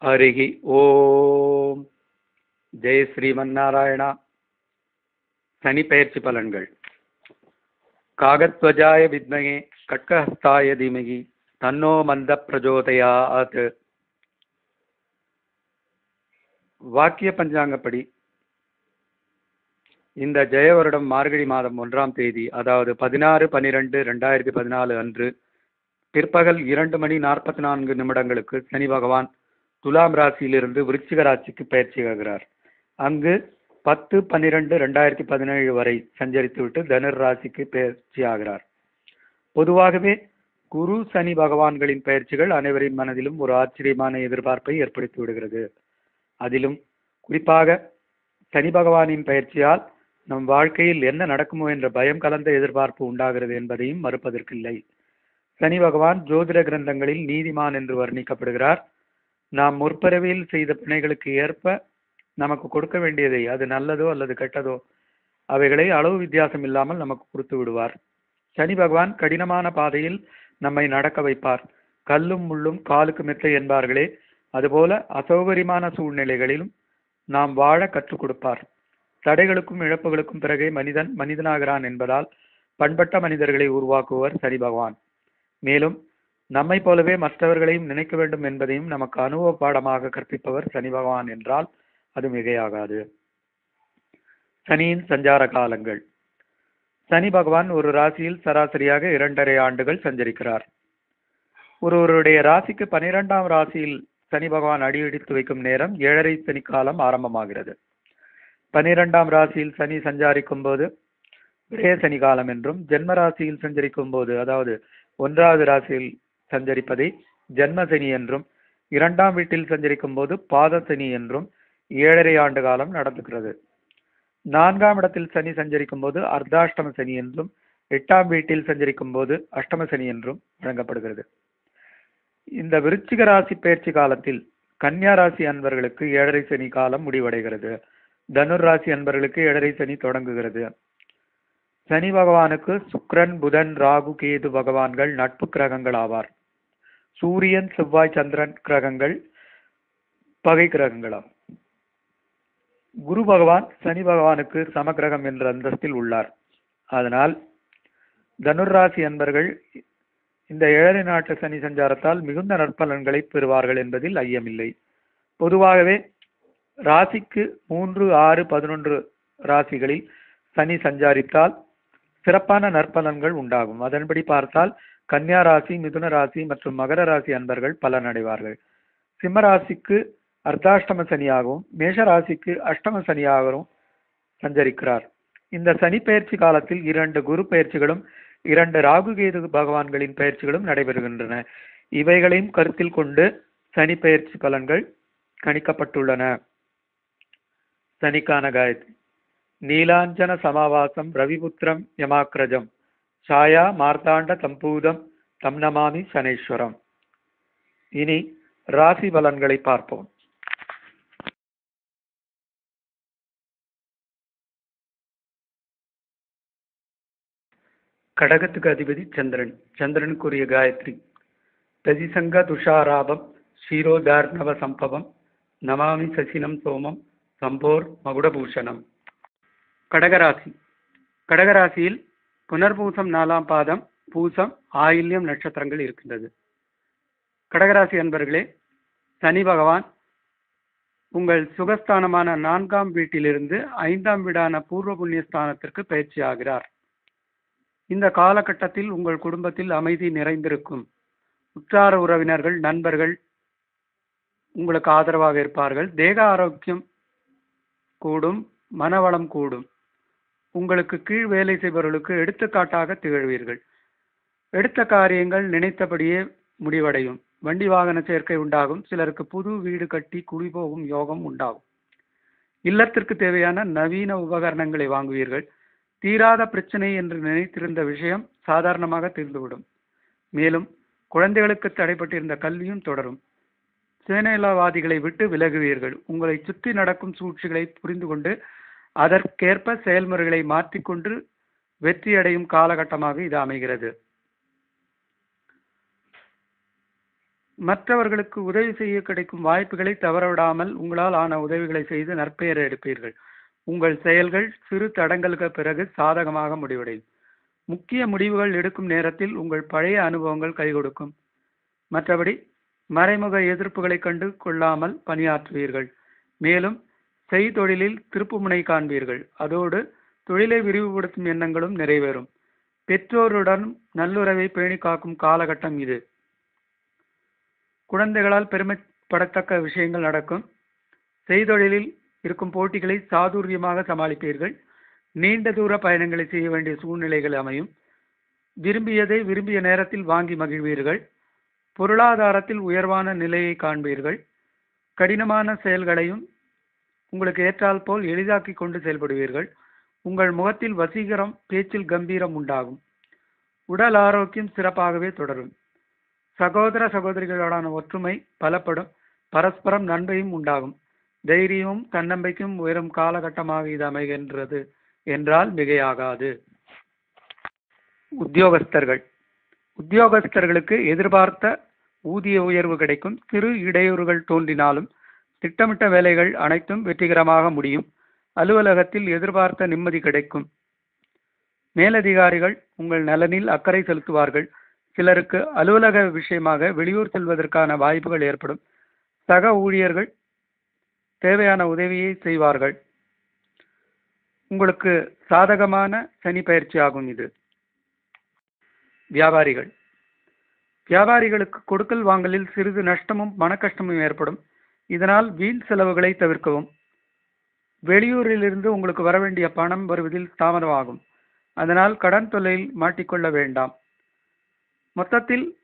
ஹரிகி ஓம். ஜெய் ஸ்ரீமன்னாராயணா. சனி பெயர்ச்சி பலன்கள். காகத்வஜாய வித்மகே கட்கஹஸ்தாய தீமகி. தன்னோ மந்த பிரஜோதயாத். வாக்கிய பஞ்சாங்கப்படி. இந்த ஜெய வருடம் மார்கழி மாதம் ஒன்றாம் தேதி அதாவது பதினாறு பனிரெண்டு ரெண்டாயிரத்தி பதினாலு அன்று பிற்பகல் இரண்டு மணி நாற்பத்தி நான்கு நிமிடங்களுக்கு சனி பகவான் துலாம் ராசியிலிருந்து விருச்சிக ராசிக்கு பயிற்சியாகிறார் அங்கு பத்து பன்னிரெண்டு ரெண்டாயிரத்தி பதினேழு வரை சஞ்சரித்துவிட்டு தனுர் ராசிக்கு பயிற்சி ஆகிறார். பொதுவாகவே குரு சனி பகவான்களின் பயிற்சிகள் அனைவரின் மனதிலும் ஒரு ஆச்சரியமான எதிர்பார்ப்பை ஏற்படுத்தி விடுகிறது. அதிலும் குறிப்பாக சனி பகவானின் பயிற்சியால் நம் வாழ்க்கையில் என்ன நடக்குமோ என்ற பயம் கலந்த எதிர்பார்ப்பு உண்டாகிறது என்பதையும் மறுப்பதற்கில்லை. சனி பகவான் ஜோதிட கிரந்தங்களில் நீதிமான் என்று வர்ணிக்கப்படுகிறார். நாம் முற்பிறவியில் செய்த பிணைகளுக்கு ஏற்ப நமக்கு கொடுக்க வேண்டியதை அது நல்லதோ அல்லது கெட்டதோ அவைகளை அளவு வித்தியாசம் இல்லாமல் நமக்கு கொடுத்து விடுவார். சனி பகவான் கடினமான பாதையில் நம்மை நடக்க வைப்பார். கல்லும் முள்ளும் காலுக்கு மெத்தை என்பார்களே அதுபோல அசௌகரியமான சூழ்நிலைகளிலும் நாம் வாழ கற்றுக் கொடுப்பார். தடைகளுக்கும் இழப்புகளுக்கும் பிறகே மனிதன் மனிதனாகிறான் என்பதால் பண்பட்ட மனிதர்களை உருவாக்குவர் சனி பகவான். மேலும் நம்மை போலவே மற்றவர்களையும் நினைக்க வேண்டும் என்பதையும் நமக்கு அனுபவ பாடமாக கற்பிப்பவர் சனி பகவான் என்றால் அது மிகையாகாது. சனியின் சஞ்சார காலங்கள். சனி பகவான் ஒரு ராசியில் சராசரியாக இரண்டரை ஆண்டுகள் சஞ்சரிக்கிறார். ஒருவருடைய ராசிக்கு பனிரெண்டாம் ராசியில் சனி பகவான் அடியெடுத்து வைக்கும் நேரம் ஏழரை சனி காலம் ஆரம்பமாகிறது. பனிரெண்டாம் ராசியில் சனி சஞ்சாரிக்கும் போது விரய சனி காலம் என்றும் ஜென்ம ராசியில் சஞ்சரிக்கும் போது அதாவது ஒன்றாவது ராசியில் சஞ்சரிப்பதை ஜென்மசனி என்றும் இரண்டாம் வீட்டில் சஞ்சரிக்கும் போது பாதசனி என்றும் ஏழரை ஆண்டு காலம் நடந்துகிறது. நான்காம் இடத்தில் சனி சஞ்சரிக்கும் போது அர்த்தாஷ்டம சனி என்றும் எட்டாம் வீட்டில் சஞ்சரிக்கும் போது அஷ்டம சனி என்றும் வழங்கப்படுகிறது. இந்த விருச்சிக ராசி பயிற்சி காலத்தில் கன்னியா ராசி அன்பர்களுக்கு ஏழரை சனி காலம் முடிவடைகிறது. தனுர் ராசி அன்பர்களுக்கு ஏழரை சனி தொடங்குகிறது. சனி பகவானுக்கு சுக்ரன் புதன் ராகு கேது பகவான்கள் நட்பு கிரகங்கள் ஆவார். சூரியன் செவ்வாய் சந்திரன் கிரகங்கள் பகை கிரகங்களாம். குரு பகவான் சனி பகவானுக்கு சமகிரகம் என்ற அந்தஸ்தில் உள்ளார். அதனால் தனுர் ராசி அன்பர்கள் இந்த ஏழரை நாட்டு சனி சஞ்சாரத்தால் மிகுந்த நற்பலன்களை பெறுவார்கள் என்பதில் ஐயமில்லை. பொதுவாகவே ராசிக்கு மூன்று ஆறு பதினொன்று ராசிகளில் சனி சஞ்சாரித்தால் சிறப்பான நற்பலன்கள் உண்டாகும். அதன்படி பார்த்தால் கன்னியா ராசி மிதுன ராசி மற்றும் மகர ராசி அன்பர்கள் பலனடைவார்கள். சிம்ம ராசிக்கு அர்த்தாஷ்டம சனியாகவும் மேஷ ராசிக்கு அஷ்டம சனியாகவும் சஞ்சரிக்கிறார். இந்த சனி பயிற்சி காலத்தில் இரண்டு குரு பயிற்சிகளும் இரண்டு ராகுகேது பகவான்களின் பயிற்சிகளும் நடைபெறுகின்றன. இவைகளையும் கருத்தில் கொண்டு சனி பயிற்சி பலன்கள் கணிக்கப்பட்டுள்ளன. சனிக்கான காயத்ரி. நீலாஞ்சன சமாவாசம் ரவிபுத்திரம் யமாக்ரஜம் சாயா மார்த்தாண்ட தம்பூதம் தம் நமாமி சனேஸ்வரம். இனி ராசி பலன்களை பார்ப்போம். கடகத்துக்கு அதிபதி சந்திரன். சந்திரனுக்குரிய காயத்ரி. பிரதிசங்க துஷாராபம் ஷீரோதார்ணவ சம்பவம் நமாமி சசினம் சோமம் சம்போர் மகுடபூஷணம். கடகராசி. கடகராசியில் புனர்பூசம் நாலாம் பாதம் பூசம் ஆயில்யம் நட்சத்திரங்கள் இருக்கின்றது. கடகராசி அன்பர்களே சனி பகவான் உங்கள் சுகஸ்தானமான நான்காம் வீட்டிலிருந்து ஐந்தாம் வீடான பூர்வ புண்ணியஸ்தானத்திற்கு பயிற்சி ஆகிறார். இந்த காலகட்டத்தில் உங்கள் குடும்பத்தில் அமைதி நிறைந்திருக்கும். உற்றார உறவினர்கள் நண்பர்கள் உங்களுக்கு ஆதரவாக இருப்பார்கள். தேக ஆரோக்கியம் கூடும் மனவளம் கூடும். உங்களுக்கு கீழ் வேலை செய்பவர்களுக்கு எடுத்துக்காட்டாக திகழ்வீர்கள். எடுத்த காரியங்கள் நினைத்தபடியே முடிவடையும். வண்டி வாகன சேர்க்கை உண்டாகும். சிலருக்கு புது வீடு கட்டி குடி போகும் யோகம் உண்டாகும். இல்லத்திற்கு தேவையான நவீன உபகரணங்களை வாங்குவீர்கள். தீராத பிரச்சனை என்று நினைத்திருந்த விஷயம் சாதாரணமாக தீர்ந்துவிடும். மேலும் குழந்தைகளுக்கு தடைப்பட்டிருந்த கல்வியும் தொடரும். சுயநலவாதிகளை விட்டு விலகுவீர்கள். உங்களை சுற்றி நடக்கும் சூழ்ச்சிகளை புரிந்து கொண்டு அதற்கேற்ப செயல்முறைகளை மாற்றிக்கொண்டு வெற்றியடையும் காலகட்டமாக இது அமைகிறது. மற்றவர்களுக்கு உதவி செய்ய கிடைக்கும் வாய்ப்புகளை தவறவிடாமல் உங்களால் ஆன உதவிகளை செய்து நற்பெயர் எடுப்பீர்கள். உங்கள் செயல்கள் சிறு தடங்களுக்கு பிறகு சாதகமாக முடிவடையும். முக்கிய முடிவுகள் எடுக்கும் நேரத்தில் உங்கள் பழைய அனுபவங்கள் கை கொடுக்கும் மற்றபடி மறைமுக எதிர்ப்புகளை கண்டு கொள்ளாமல் பணியாற்றுவீர்கள். மேலும் செய்தொழிலில் திருப்புமுனை காண்பீர்கள். அதோடு தொழிலை விரிவுபடுத்தும் எண்ணங்களும் நிறைவேறும். பெற்றோருடன் நல்லுறவை பேணி காக்கும் காலகட்டம் இது. குழந்தைகளால் பெருமைப்படத்தக்க விஷயங்கள் நடக்கும். செய்தொழிலில் இருக்கும் போட்டிகளை சாதுரியமாக சமாளிப்பீர்கள். நீண்ட தூர பயணங்களை செய்ய வேண்டிய சூழ்நிலைகள் அமையும். விரும்பியதை விரும்பிய நேரத்தில் வாங்கி மகிழ்வீர்கள். பொருளாதாரத்தில் உயர்வான நிலையை காண்பீர்கள். கடினமான செயல்களையும் உங்களுக்கு ஏற்றால் போல் எளிதாக்கி கொண்டு செயல்படுவீர்கள். உங்கள் முகத்தில் வசீகரம் பேச்சில் கம்பீரம் உண்டாகும். உடல் ஆரோக்கியம் சிறப்பாகவே தொடரும். சகோதர சகோதரிகளோடான ஒற்றுமை பலப்படும் பரஸ்பரம் நன்மையும் உண்டாகும். தைரியமும் தன்னம்பிக்கையும் உயரும் காலகட்டமாக இது அமைகின்றது என்றால் மிகையாகாது. உத்தியோகஸ்தர்கள். உத்தியோகஸ்தர்களுக்கு எதிர்பார்த்த ஊதிய உயர்வு கிடைக்கும். சிறு இடையூறுகள் தோன்றினாலும் திட்டமிட்ட வேலைகள் அனைத்தும் வெற்றிகரமாக முடியும். அலுவலகத்தில் எதிர்பார்த்த நிம்மதி கிடைக்கும். மேலதிகாரிகள் உங்கள் நலனில் அக்கறை செலுத்துவார்கள். சிலருக்கு அலுவலக விஷயமாக வெளியூர் செல்வதற்கான வாய்ப்புகள் ஏற்படும். சக ஊழியர்கள் தேவையான உதவியை செய்வார்கள். உங்களுக்கு சாதகமான சனி பயிற்சி ஆகும் இது. வியாபாரிகள். வியாபாரிகளுக்கு கொடுக்கல் வாங்கலில் சிறிது நஷ்டமும் மனக்கஷ்டமும் ஏற்படும். இதனால் வீண் செலவுகளை தவிர்க்கவும். வெளியூரிலிருந்து உங்களுக்கு வர வேண்டிய பணம் வருவதில் தாமதமாகும். அதனால் கடன் தொல்லையில் மாட்டிக்கொள்ள வேண்டாம். மொத்தத்தில்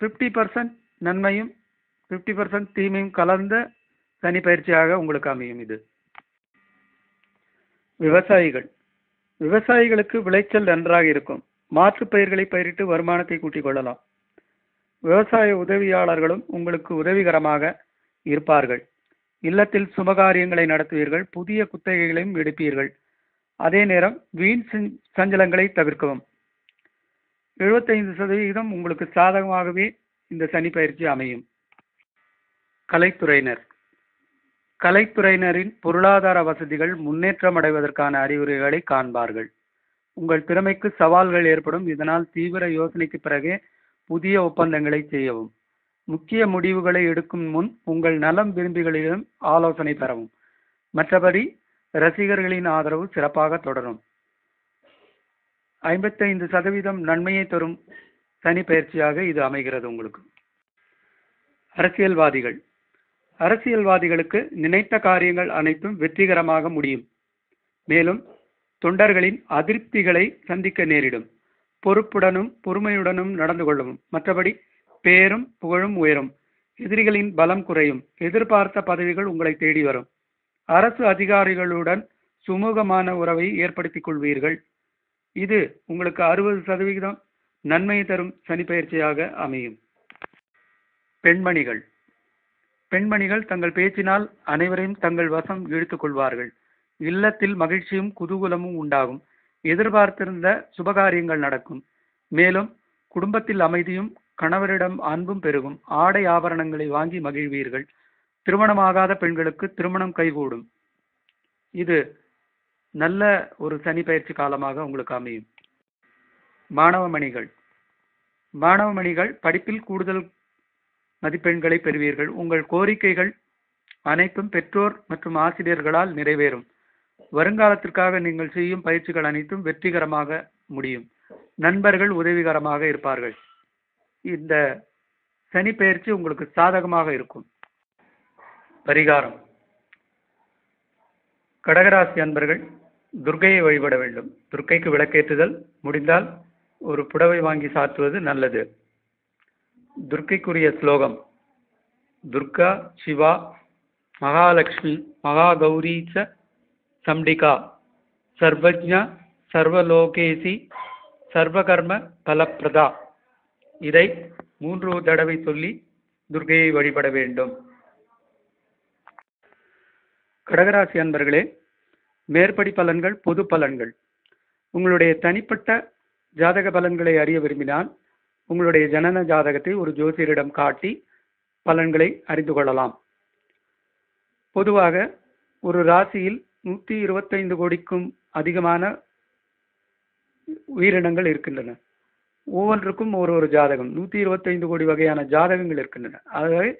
ஃபிஃப்டி பர்சன்ட் நன்மையும் ஃபிஃப்டி பர்சன்ட் தீமையும் கலந்த சனி பயிற்சியாக உங்களுக்கு அமையும் இது. விவசாயிகள். விவசாயிகளுக்கு விளைச்சல் நன்றாக இருக்கும். மாற்றுப் பயிர்களை பயிரிட்டு வருமானத்தை கூட்டிக் கொள்ளலாம். விவசாய உதவியாளர்களும் உங்களுக்கு உதவிகரமாக இருப்பார்கள். இல்லத்தில் சுபகாரியங்களை நடத்துவீர்கள் புதிய குத்தகைகளையும் எடுப்பீர்கள். அதே நேரம் வீண் சஞ்சலங்களை தவிர்க்கவும். எழுபத்தைந்து சதவிகிதம் உங்களுக்கு சாதகமாகவே இந்த சனி பயிற்சி அமையும். கலைத்துறையினர். கலைத்துறையினரின் பொருளாதார வசதிகள் முன்னேற்றம் அடைவதற்கான அறிகுறிகளை காண்பார்கள். உங்கள் திறமைக்கு சவால்கள் ஏற்படும். இதனால் தீவிர யோசனைக்கு பிறகே புதிய ஒப்பந்தங்களை செய்யவும். முக்கிய முடிவுகளை எடுக்கும் முன் உங்கள் நலம் விரும்பிகளிடம் ஆலோசனை பெறவும் மற்றபடி ரசிகர்களின் ஆதரவு சிறப்பாக தொடரும். ஐம்பத்தைந்து சதவீதம் நன்மையை தரும் சனி பயிற்சியாக இது அமைகிறது உங்களுக்கு. அரசியல்வாதிகள். அரசியல்வாதிகளுக்கு நினைத்த காரியங்கள் அனைத்தும் வெற்றிகரமாக முடியும். மேலும் தொண்டர்களின் அதிருப்திகளை சந்திக்க நேரிடும். பொறுப்புடனும் பொறுமையுடனும் நடந்து கொள்ளவும். மற்றபடி பேரும் புகழும் உயரும். எதிரிகளின் பலம் குறையும். எதிர்பார்த்த பதவிகள் உங்களை தேடி வரும். அரசு அதிகாரிகளுடன் சுமூகமான உறவை ஏற்படுத்திக் கொள்வீர்கள். இது உங்களுக்கு அறுபது சதவிகிதம் நன்மை தரும் சனி பயிற்சியாக அமையும். பெண்மணிகள். பெண்மணிகள் தங்கள் பேச்சினால் அனைவரையும் தங்கள் வசம் இழுத்துக் கொள்வார்கள். இல்லத்தில் மகிழ்ச்சியும் குதூகலமும் உண்டாகும். எதிர்பார்த்திருந்த சுபகாரியங்கள் நடக்கும். மேலும் குடும்பத்தில் அமைதியும் கணவரிடம் அன்பும் பெருகும். ஆடை ஆபரணங்களை வாங்கி மகிழ்வீர்கள். திருமணமாகாத பெண்களுக்கு திருமணம் கைகூடும். இது நல்ல ஒரு சனி பயிற்சி காலமாக உங்களுக்கு அமையும். மாணவமணிகள் மாணவமணிகள் படிப்பில் கூடுதல் மதிப்பெண்களை பெறுவீர்கள். உங்கள் கோரிக்கைகள் அனைத்தும் பெற்றோர் மற்றும் ஆசிரியர்களால் நிறைவேறும். வருங்காலத்திற்காக நீங்கள் செய்யும் பயிற்சிகள் அனைத்தும் வெற்றிகரமாக முடியும். நண்பர்கள் உதவிகரமாக இருப்பார்கள். இந்த சனி பயிற்சி உங்களுக்கு சாதகமாக இருக்கும். பரிகாரம். கடகராசி அன்பர்கள் துர்கையை வழிபட வேண்டும். துர்க்கைக்கு விளக்கேற்றுதல் முடிந்தால் ஒரு புடவை வாங்கி சாற்றுவது நல்லது. துர்க்கைக்குரிய ஸ்லோகம். துர்கா சிவா மகாலட்சுமி மகாகௌரி ச சண்டிகா சர்வஜ்ஞா சர்வலோகேசி சர்வகர்ம பலப்பிரதா. இதை மூன்று தடவை சொல்லி துர்கையை வழிபட வேண்டும். கடகராசி அன்பர்களே மேற்படி பலன்கள் பொது பலன்கள். உங்களுடைய தனிப்பட்ட ஜாதக பலன்களை அறிய விரும்பினால் உங்களுடைய ஜனன ஜாதகத்தை ஒரு ஜோசியரிடம் காட்டி பலன்களை அறிந்து கொள்ளலாம். பொதுவாக ஒரு ராசியில் நூற்றி இருபத்தைந்து கோடிக்கும் அதிகமான உயிரினங்கள் இருக்கின்றன. ஒவ்வொன்றுக்கும் ஒரு ஒரு ஜாதகம். நூற்றி இருபத்தைந்து கோடி வகையான ஜாதகங்கள் இருக்கின்றன. ஆகவே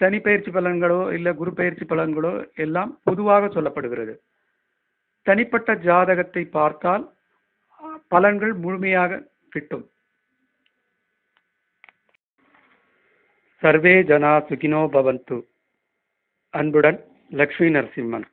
சனி பயிற்சி பலன்களோ இல்லை குரு பயிற்சி பலன்களோ எல்லாம் பொதுவாக சொல்லப்படுகிறது. தனிப்பட்ட ஜாதகத்தை பார்த்தால் பலன்கள் முழுமையாக கிட்டும். சர்வே ஜனா சுகினோ பவந்து. அன்புடன் லக்ஷ்மி நரசிம்மன்.